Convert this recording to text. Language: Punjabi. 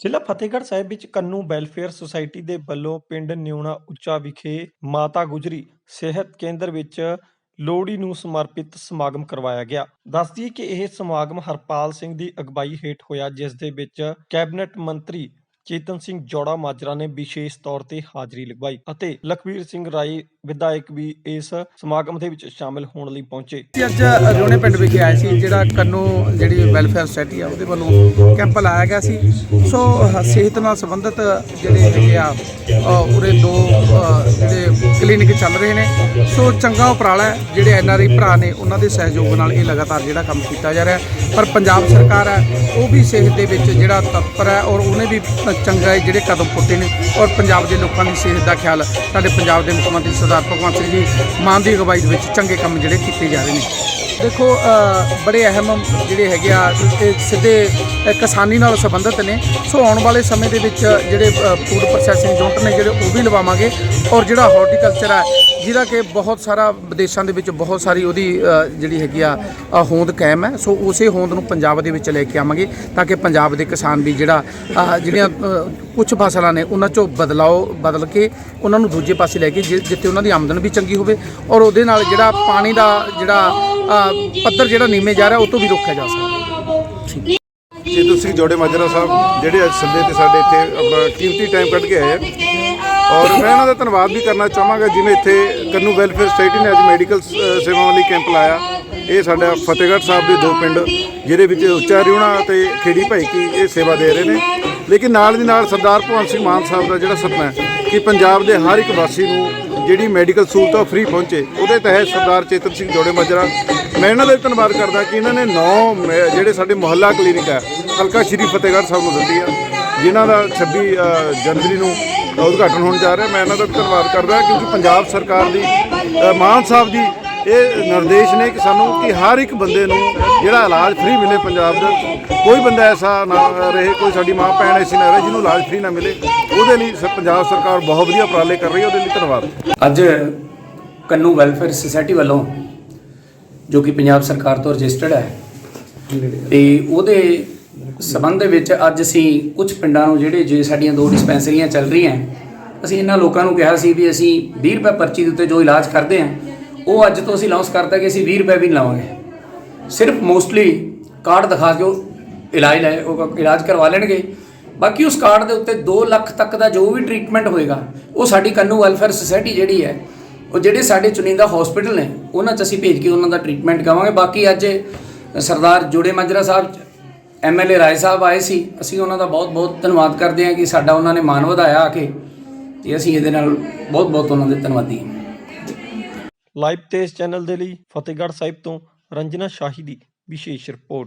ਜ਼ਿਲ੍ਹਾ ਫਤਿਹਗੜ੍ਹ ਸਾਹਿਬ ਵਿੱਚ ਕੰਨੂ ਵੈਲਫੇਅਰ ਸੁਸਾਇਟੀ ਦੇ ਵੱਲੋਂ ਪਿੰਡ ਨਿਉਣਾ ਉੱਚਾ ਵਿਖੇ ਮਾਤਾ ਗੁਜਰੀ ਸਿਹਤ ਕੇਂਦਰ ਵਿੱਚ ਲੋਹੜੀ ਨੂੰ ਸਮਰਪਿਤ ਸਮਾਗਮ ਕਰਵਾਇਆ ਗਿਆ। ਦੱਸਦੀ ਕਿ ਇਹ ਸਮਾਗਮ ਹਰਪਾਲ ਸਿੰਘ ਦੀ ਅਗਵਾਈ ਹੇਠ ਹੋਇਆ, ਜਿਸ ਦੇ ਵਿੱਚ ਕੈਬਨਿਟ ਮੰਤਰੀ ਚੇਤਨ ਸਿੰਘ ਜੋੜਾ ਮਾਜਰਾ ਨੇ ਵਿਸ਼ੇਸ਼ ਤੌਰ ਤੇ ਹਾਜ਼ਰੀ ਲਗਵਾਈ ਅਤੇ ਲਖਵੀਰ ਸਿੰਘ ਰਾਏ ਵਿਧਾਇਕ ਵੀ ਇਸ ਸਮਾਗਮ ਦੇ ਵਿੱਚ ਸ਼ਾਮਿਲ ਹੋਣ ਲਈ ਪਹੁੰਚੇ। ਅੱਜ ਰੋਣੇ ਪਿੰਡ ਵਿਖੇ ਆਏ ਸੀ, ਜਿਹੜਾ ਕੰਨੋ ਜਿਹੜੀ ਵੈਲਫੇਅਰ ਸੋਸਾਇਟੀ ਆ, ਉਹਦੇ ਵੱਲੋਂ ਕੈਂਪ ਲਾਇਆ ਗਿਆ ਸੀ। ਸੋ, ਸਿਹਤ ਨਾਲ ਸੰਬੰਧਿਤ ਜਿਹੜੇ ਹੈਗੇ ਆ ਉਰੇ ਦੋ ਜਿਹੜੇ ਕਲੀਨਿਕ ਚੱਲ ਰਹੇ ਨੇ। ਸੋ, ਚੰਗਾ ਉਪਰਾਲਾ ਹੈ, ਜਿਹੜੇ ਐਨਆਰਆਈ ਭਰਾ ਨੇ, ਉਹਨਾਂ ਦੇ ਸਹਿਯੋਗ ਨਾਲ ਇਹ ਲਗਾਤਾਰ ਜਿਹੜਾ ਕੰਮ ਕੀਤਾ ਜਾ ਰਿਹਾ ਪਰ ਪੰਜਾਬ ਸਰਕਾਰ ਹੈ, ਉਹ ਵੀ ਸਿਹਤ ਦੇ ਵਿੱਚ ਜਿਹੜਾ ਤਤਪਰ ਹੈ ਔਰ ਉਹਨੇ ਵੀ ਚੰਗਾ ਇਹ ਜਿਹੜੇ ਕਦਮ ਪੁੱਟੇ ਨੇ ਔਰ ਪੰਜਾਬ ਦੇ ਲੋਕਾਂ ਦੀ ਸਿਹਤ ਦਾ ਖਿਆਲ ਸਾਡੇ ਪੰਜਾਬ ਦੇ ਮੁੱਖ ਮੰਤਰੀ ਸਰਦਾਰ ਭਗਵੰਤ ਸਿੰਘ ਜੀ ਮਾਨ ਦੀ ਅਗਵਾਈ ਦੇ ਵਿੱਚ ਚੰਗੇ ਕੰਮ ਜਿਹੜੇ ਕੀਤੇ ਜਾ ਰਹੇ ਨੇ। ਦੇਖੋ ਬੜੇ ਅਹਿਮ ਜਿਹੜੇ ਹੈਗੇ ਆ ਸਿੱਧੇ ਕਿਸਾਨੀ ਨਾਲ ਸੰਬੰਧਿਤ ਨੇ। ਸੋ ਆਉਣ ਵਾਲੇ ਸਮੇਂ ਦੇ ਵਿੱਚ ਜਿਹੜੇ ਫੂਡ ਪ੍ਰੋਸੈਸਿੰਗ ਯੂਨਿਟ ਨੇ ਜਿਹੜੇ ਉਹ ਵੀ ਲਵਾਵਾਂਗੇ ਔਰ ਜਿਹੜਾ ਹਾਰਟੀਕਲਚਰ ਹੈ ਜਿਹਦਾ ਕਿ ਬਹੁਤ ਸਾਰਾ ਵਿਦੇਸ਼ਾਂ ਦੇ ਵਿੱਚ ਬਹੁਤ ਸਾਰੀ ਉਹਦੀ ਜਿਹੜੀ ਹੈਗੀ ਆ ਹੋਂਦ ਕਾਇਮ ਹੈ। ਸੋ ਉਸੇ ਹੋਂਦ ਨੂੰ ਪੰਜਾਬ ਦੇ ਵਿੱਚ ਲੈ ਕੇ ਆਵਾਂਗੇ ਤਾਂ ਕਿ ਪੰਜਾਬ ਦੇ ਕਿਸਾਨ ਵੀ ਜਿਹੜਾ ਜਿਹੜੀਆਂ ਕੁਝ ਫਸਲਾਂ ਨੇ ਉਹਨਾਂ ਚੋਂ ਬਦਲਾਓ ਬਦਲ ਕੇ ਉਹਨਾਂ ਨੂੰ ਦੂਜੇ ਪਾਸੇ ਲੈ ਕੇ ਜਿ- ਜਿੱਥੇ ਉਹਨਾਂ ਦੀ ਆਮਦਨ ਵੀ ਚੰਗੀ ਹੋਵੇ ਔਰ ਉਹਦੇ ਨਾਲ ਜਿਹੜਾ ਪਾਣੀ ਦਾ ਜਿਹੜਾ ਪੱਧਰ ਜਿਹੜਾ ਨੀਵੇਂ ਜਾ ਰਿਹਾ, ਉਹ ਤੋਂ ਵੀ ਰੋਕਿਆ ਜਾ ਸਕਦਾ ਚੇਤਨ ਸਿੰਘ ਜੋੜੇ ਮਾਜਰਾ ਸਾਹਿਬ, ਜਿਹੜੇ ਅੱਜ ਸੰਡੇ ਤੇ ਸਾਡੇ ਇੱਥੇ ਆਪਣਾ ਕੀਮਤੀ ਟਾਈਮ ਕੱਢ ਕੇ ਆਏ ਆ। ਔਰ ਮੈਂ ਇਹਨਾਂ ਦਾ ਧੰਨਵਾਦ ਵੀ ਕਰਨਾ ਚਾਹਾਂਗਾ ਜਿਵੇਂ ਇੱਥੇ ਕੰਨੂ ਵੈਲਫੇਅਰ ਸੁਸਾਇਟੀ ਨੇ ਅੱਜ ਮੈਡੀਕਲ ਸੇਵਾਵਾਂ ਲਈ ਕੈਂਪ ਲਾਇਆ। ਇਹ ਸਾਡਾ ਫਤਿਹਗੜ੍ਹ ਸਾਹਿਬ ਦੇ ਦੋ ਪਿੰਡ ਜਿਹਦੇ ਵਿੱਚ ਉੱਚਾ ਰਿਉਣਾ ਤੇ ਖੇੜੀ ਭਾਈ ਕੀ ਇਹ ਸੇਵਾ ਦੇ ਰਹੇ ਨੇ। ਲੇਕਿਨ ਨਾਲ ਦੀ ਨਾਲ ਸਰਦਾਰ ਭਗਵੰਤ ਸਿੰਘ ਮਾਨ ਸਾਹਿਬ ਦਾ ਜਿਹੜਾ ਸੁਪਨਾ ਹੈ ਕਿ ਪੰਜਾਬ ਦੇ ਹਰ ਇੱਕ ਵਾਸੀ ਨੂੰ ਜਿਹੜੀ ਮੈਡੀਕਲ ਸਹੂਲਤਾਂ ਫ੍ਰੀ ਪਹੁੰਚੇ ਉਹਦੇ ਤਹਿਤ ਸਰਦਾਰ ਚੇਤਨ ਸਿੰਘ ਜੋੜੇ ਮਾਜਰਾ ਮੈਂ ਇਹਨਾਂ ਦਾ ਧੰਨਵਾਦ ਕਰਦਾ ਕਿ ਇਹਨਾਂ ਨੇ 9 ਜਿਹੜੇ ਸਾਡੇ ਮੁਹੱਲਾ ਕਲੀਨਿਕ ਹੈ ਹਲਕਾ ਸ਼੍ਰੀ ਫਤਿਹਗੜ੍ਹ ਸਾਹਿਬ ਨੂੰ ਦਿੱਤੀ ਆ ਜਿਨ੍ਹਾਂ ਦਾ 26 ਅ, ਜਨਵਰੀ ਨੂੰ ਦਾ ਉਦਘਾਟਨ ਹੋਣ ਜਾ ਰਿਹਾ। ਮੈਂ ਇਹਨਾਂ ਦਾ ਧੰਨਵਾਦ ਕਰਦਾ ਕਿਉਂਕਿ ਪੰਜਾਬ ਸਰਕਾਰ ਦੀ ਮਾਨ ਸਾਹਿਬ ਦੀ ਇਹ ਨਿਰਦੇਸ਼ ਨੇ ਕਿ ਸਾਨੂੰ ਕਿ ਹਰ ਇੱਕ ਬੰਦੇ ਨੂੰ ਜਿਹੜਾ ਇਲਾਜ ਫ੍ਰੀ ਮਿਲੇ ਪੰਜਾਬ ਦਾ, ਕੋਈ ਬੰਦਾ ਐਸਾ ਨਾ ਰਹੇ, ਕੋਈ ਸਾਡੀ ਮਾਂ ਭੈਣ ਐਸੀ ਨਾ ਰਹੇ ਜਿਹਨੂੰ ਇਲਾਜ ਫ੍ਰੀ ਨਾ ਮਿਲੇ। ਉਹਦੇ ਲਈ ਸ- ਪੰਜਾਬ ਸਰਕਾਰ ਬਹੁਤ ਵਧੀਆ ਉਪਰਾਲੇ ਕਰ ਰਹੀ ਹੈ, ਉਹਦੇ ਲਈ ਧੰਨਵਾਦ। ਅੱਜ ਕੰਨੂ ਵੈਲਫੇਅਰ ਸੁਸਾਇਟੀ ਵੱਲੋਂ, ਜੋ ਕਿ ਪੰਜਾਬ ਸਰਕਾਰ ਤੋਂ ਰਜਿਸਟਰਡ ਹੈ, ਤੇ ਉਹਦੇ ਸਬੰਧ ਦੇ ਵਿੱਚ ਅੱਜ ਅਸੀਂ ਕੁਝ ਪਿੰਡਾਂ ਨੂੰ ਜਿਹੜੇ ਜੇ ਸਾਡੀਆਂ ਦੋ ਡਿਸਪੈਂਸਰੀਆਂ ਚੱਲ ਰਹੀਆਂ ਅਸੀਂ ਇਹਨਾਂ ਲੋਕਾਂ ਨੂੰ ਕਿਹਾ ਸੀ ਵੀ ਅਸੀਂ 20 ਰੁਪਏ ਪਰਚੀ ਦੇ ਉੱਤੇ ਜੋ ਇਲਾਜ ਕਰਦੇ ਹਾਂ, ਉਹ ਅੱਜ ਤੋਂ ਅਸੀਂ ਅਨਾਉਂਸ ਕਰਤਾ ਕਿ ਅਸੀਂ 20 ਰੁਪਏ ਵੀ ਨਹੀਂ ਲਵਾਂਗੇ। ਸਿਰਫ ਮੋਸਟਲੀ ਕਾਰਡ ਦਿਖਾ ਕੇ ਉਹ ਇਲਾਜ ਲੈ, ਉਹ ਇਲਾਜ ਕਰਵਾ ਲੈਣਗੇ। ਬਾਕੀ ਉਸ ਕਾਰਡ ਦੇ ਉੱਤੇ 2 ਲੱਖ ਤੱਕ ਦਾ ਜੋ ਵੀ ਟ੍ਰੀਟਮੈਂਟ ਹੋਏਗਾ, ਉਹ ਸਾਡੀ ਕੰਨੂ ਵੈਲਫੇਅਰ ਸੁਸਾਇਟੀ ਜਿਹੜੀ ਹੈ, ਉਹ ਜਿਹੜੇ ਸਾਡੇ ਚੁਣਿੰਦਾ ਹਸਪੀਟਲ ਨੇ, ਉਹਨਾਂ 'ਚ ਅਸੀਂ ਭੇਜ ਕੇ ਉਹਨਾਂ ਦਾ ਟ੍ਰੀਟਮੈਂਟ ਕਰਾਵਾਂਗੇ ਬਾਕੀ ਅੱਜ ਸਰਦਾਰ ਜੋੜੇ ਮਾਜਰਾ ਸਾਹਿਬ ਐਮਐਲਏ ਰਾਏ ਸਾਹਿਬ ਆਏ ਸੀ, ਅਸੀਂ ਉਹਨਾਂ ਦਾ ਬਹੁਤ ਬਹੁਤ ਧੰਨਵਾਦ ਕਰਦੇ ਹਾਂ ਕਿ ਸਾਡਾ ਉਹਨਾਂ ਨੇ ਮਾਣ ਵਧਾਇਆ ਆ ਕੇ ਤੇ ਅਸੀਂ ਇਹਦੇ ਨਾਲ ਬਹੁਤ ਬਹੁਤ ਉਹਨਾਂ ਦੇ ਧੰਨਵਾਦੀ ਹਾਂ। ਲਾਈਵ ਤੇਜ਼ ਚੈਨਲ ਦੇ ਲਈ ਫਤਿਹਗੜ੍ਹ ਸਾਹਿਬ ਤੋਂ ਰੰਜਨਾ ਸ਼ਾਹੀ ਦੀ ਵਿਸ਼ੇਸ਼ ਰਿਪੋਰਟ।